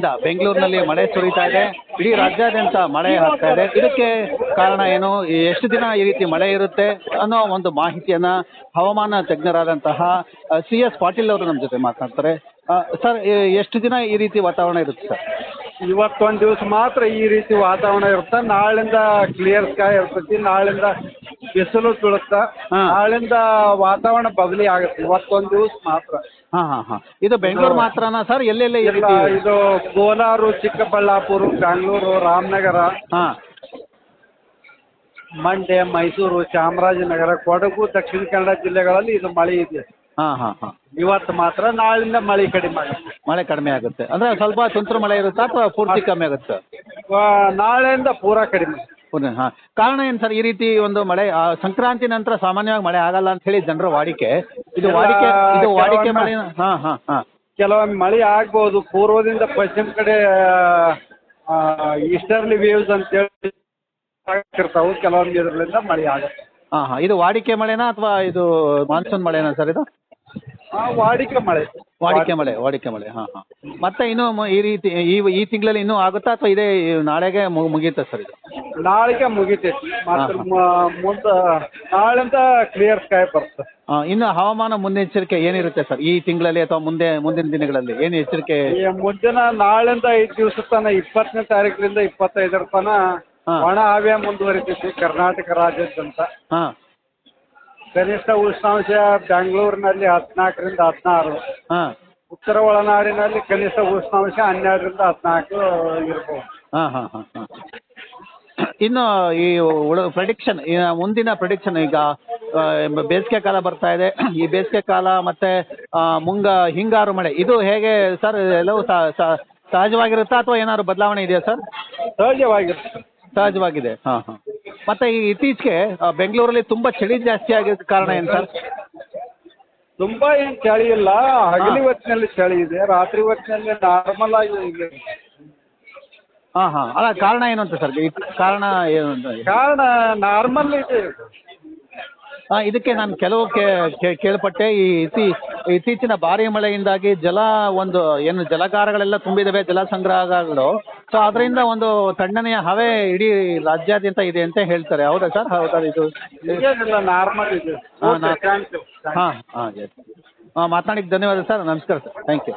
ಮುಂಜಾನೆಯಿಂದ ಬೆಂಗಳೂರಿನಲ್ಲಿ ಮಳೆ ಸುರಿತಾ ಇದೆ. ಇಡೀ ರಾಜ್ಯಾದ್ಯಂತ ಮಳೆ ಆಗ್ತಾ ಇದೆ. ಇದಕ್ಕೆ ಕಾರಣ ಏನು? ಎಷ್ಟು ದಿನ ಈ ರೀತಿ ಮಳೆ ಇರುತ್ತೆ ಅನ್ನೋ ಒಂದು ಮಾಹಿತಿಯನ್ನ ಹವಾಮಾನ ತಜ್ಞರಾದಂತಹ ಸಿ ಎಸ್ ಪಾಟೀಲ್ ಅವರು ನಮ್ಮ ಜೊತೆ ಮಾತನಾಡ್ತಾರೆ. ಸರ್ ಎಷ್ಟು ದಿನ ಈ ರೀತಿ ವಾತಾವರಣ ಇರುತ್ತೆ ಸರ್? ಇವತ್ತೊಂದು ದಿವಸ ಮಾತ್ರ ಈ ರೀತಿ ವಾತಾವರಣ ಇರುತ್ತೆ. ನಾಳಿಂದ ಕ್ಲಿಯರ್ ಸ್ಕೈ ಇರ್ತೈತಿ. ನಾಳಿಂದ ಬಿಸಿಲು ಬೀಳುತ್ತೆ ಹಾ. ನಾಳಿಂದ ವಾತಾವರಣ ಬದಲಿ ಆಗುತ್ತೆ. ಇವತ್ತೊಂದು ದಿವಸ ಮಾತ್ರ. ಹಾ ಹಾ ಹಾ. ಇದು ಬೆಂಗಳೂರು ಮಾತ್ರನಾ ಸರ್? ಎಲ್ಲೆಲ್ಲ ಈ ಇಲ್ಲ ರೀತಿ ಇದು ಕೋಲಾರು ಚಿಕ್ಕಬಳ್ಳಾಪುರ ಬೆಂಗಳೂರು ರಾಮನಗರ ಹಾಂ. ಮಂಡ್ಯ ಮೈಸೂರು ಚಾಮರಾಜನಗರ ಕೊಡಗು ದಕ್ಷಿಣ ಕನ್ನಡ ಜಿಲ್ಲೆಗಳಲ್ಲಿ ಇದು ಮಳೆ ಇದೆ. ಹಾ ಹಾ ಹಾ. ಇವತ್ತು ಮಾತ್ರ ನಾಳಿಂದ ಮಳೆ ಕಡಿಮೆ ಆಗುತ್ತೆ. ಮಳೆ ಕಡಿಮೆ ಆಗುತ್ತೆ. ಅಂದ್ರೆ ಸ್ವಲ್ಪ ತುಂತುರು ಮಳೆ ಇರುತ್ತಾ ಅಥವಾ ಪೂರ್ತಿ ಕಮ್ಮಿ ಆಗುತ್ತೆ? ಆ, ನಾಳೆಯಿಂದ ಪೂರ ಕಡಿಮೆ. ಹಾ. ಕಾರಣ ಏನು ಸರ್? ಈ ರೀತಿ ಒಂದು ಮಳೆ ಆ, ಸಂಕ್ರಾಂತಿ ನಂತರ ಸಾಮಾನ್ಯವಾಗಿ ಮಳೆ ಆಗಲ್ಲ ಅಂತ ಹೇಳಿ ಜನರ ವಾಡಿಕೆ. ಇದು ವಾಡಿಕೆ ಇದು ವಾಡಿಕೆ ಮಳೆ ಹಾ ಹಾ ಹಾ. ಕೆಲವೊಮ್ಮೆ ಮಳೆ ಆಗ್ಬೋದು ಪೂರ್ವದಿಂದ ಪಶ್ಚಿಮ ಕಡೆ ಈಸ್ಟರ್ಲಿ ವೇವ್ಸ್ ಅಂತೇಳಿ ಆಗ್ತಿರ್ತಾವೆ ಕೆಲವೊಂದು ಇದರಿಂದ ಮಳೆ ಆಗುತ್ತೆ. ಹಾ ಹಾ. ಇದು ವಾಡಿಕೆ ಮಳೆನಾ ಅಥವಾ ಇದು ಮಾನ್ಸೂನ್ ಮಳೆನಾ ಸರ್ ಇದು? ಆ, ವಾಡಿಕೆ ಮಳೆ. ವಾಡಿಕೆ ಮಳೆ ವಾಡಿಕೆ ಮಳೆ. ಹಾ ಹಾ. ಮತ್ತೆ ಇನ್ನು ಮು- ಈ ರೀತಿ ಈ ಈ ತಿಂಗಳಲ್ಲಿ ಇನ್ನೂ ಆಗುತ್ತಾ ಅಥವಾ ಇದೇ ನಾಳೆಗೆ ಮು- ಮುಗಿಯುತ್ತಾ ಸರ್ ಇದು? ನಾಳೆಗೆ ಮುಗಿತೈತಿ. ಮತ್ತೆ ಮುಂದೆ ನಾಳಿಂದ ಕ್ಲಿಯರ್ ಸ್ಕೈ ಬರುತ್ತೆ ಆ, ಇನ್ನು ಹವಾಮಾನ ಮುನ್ನೆಚ್ಚರಿಕೆ ಏನಿರುತ್ತೆ ಸರ್? ಈ ತಿಂಗಳಲ್ಲಿ ಅಥವಾ ಮುಂದೆ ಮುಂದಿನ ದಿನಗಳಲ್ಲಿ ಏನು ಎಚ್ಚರಿಕೆ? ಈ ಮುಂದಿನ ನಾಳೆಯಿಂದ ಐದು ದಿವಸ ತನ ಇಪ್ಪತ್ತನೇ ತಾರೀಕಿನಿಂದ ಇಪ್ಪತ್ತೈದರ ತನ ಹಾಂ. ಒಣ ಹವೆ ಮುಂದುವರಿತೈತಿ ಕರ್ನಾಟಕ ರಾಜ್ಯದಂತ ಹಾಂ. ಕನಿಷ್ಠ ಉಷ್ಣಾಂಶ ಬೆಂಗಳೂರಿನಲ್ಲಿ ಹದಿನಾಲ್ಕರಿಂದ ಹದಿನಾರು. ಹಾಂ. ಉತ್ತರ ಒಳನಾಡಿನಲ್ಲಿ ಕನಿಷ್ಠ ಉಷ್ಣಾಂಶ ಹನ್ನೆರಡರಿಂದ ಹದಿನಾಲ್ಕು ಇರ್ಬೋದು. ಹಾಂ ಹಾಂ ಹಾಂ ಹಾ. ಇನ್ನು ಈ ಉಳ ಪ್ರೆಡಿಕ್ಷನ್ ಮುಂದಿನ ಪ್ರೆಡಿಕ್ಷನ್ ಈಗ ಬೇಸಿಗೆ ಕಾಲ ಬರ್ತಾ ಇದೆ. ಈ ಬೇಸಿಗೆ ಕಾಲ ಮತ್ತೆ ಮುಂಗ ಹಿಂಗಾರು ಮಳೆ ಇದು ಹೇಗೆ ಸರ್ ಎಲ್ಲವೂ ಸಹಜವಾಗಿರುತ್ತಾ ಅಥವಾ ಏನಾದ್ರು ಬದಲಾವಣೆ ಇದೆಯಾ ಸರ್? ಸಹಜವಾಗಿರುತ್ತೆ. ಸಹಜವಾಗಿದೆ. ಹಾ ಹಾ. ಮತ್ತೆ ಈ ಇತ್ತೀಚೆಗೆ ಬೆಂಗಳೂರಲ್ಲಿ ತುಂಬಾ ಚಳಿ ಜಾಸ್ತಿ ಆಗಿದ್ದ ಕಾರಣ ಏನು ಸರ್? ತುಂಬಾ ಏನ್ ಚಳಿ ಇಲ್ಲ. ಹಗಲಿ ಹೊತ್ತಿನಲ್ಲಿ ಚಳಿ ಇದೆ. ರಾತ್ರಿ ಹೊತ್ತಿನಲ್ಲಿ ನಾರ್ಮಲ್ ಆಗಿ. ಹಾ ಹಾ. ಅಲ್ಲ ಕಾರಣ ಏನು ಅಂತ ಸರ್? ಕಾರಣ ಏನು ಅಂತ? ಕಾರಣ ನಾರ್ಮಲ್ ಇದೆ. ಇದಕ್ಕೆ ನಾನು ಕೆಲವು ಕೇಳ್ಪಟ್ಟೆ. ಈ ಇತಿ ಇತ್ತೀಚಿನ ಭಾರಿ ಮಳೆಯಿಂದಾಗಿ ಜಲ ಒಂದು ಏನು ಜಲಕಾರಗಳೆಲ್ಲ ತುಂಬಿದವೆ ಜಲ ಸಂಗ್ರಹಗಳು. ಸೊ ಅದರಿಂದ ಒಂದು ತಣ್ಣನೆಯ ಹವೆ ಇಡೀ ರಾಜ್ಯಾದ್ಯಂತ ಇದೆ ಅಂತ ಹೇಳ್ತಾರೆ. ಹೌದಾ ಸರ್? ಹೌದಾ ಇದು? ನಾರ್ಮಲ್. ಇದೆ ಹಾ, ಹಾಂ ಹಾಂ ಮಾತನಾಡಿಕ್ಕೆ ಧನ್ಯವಾದ ಸರ್. ನಮಸ್ಕಾರ ಸರ್. Thank you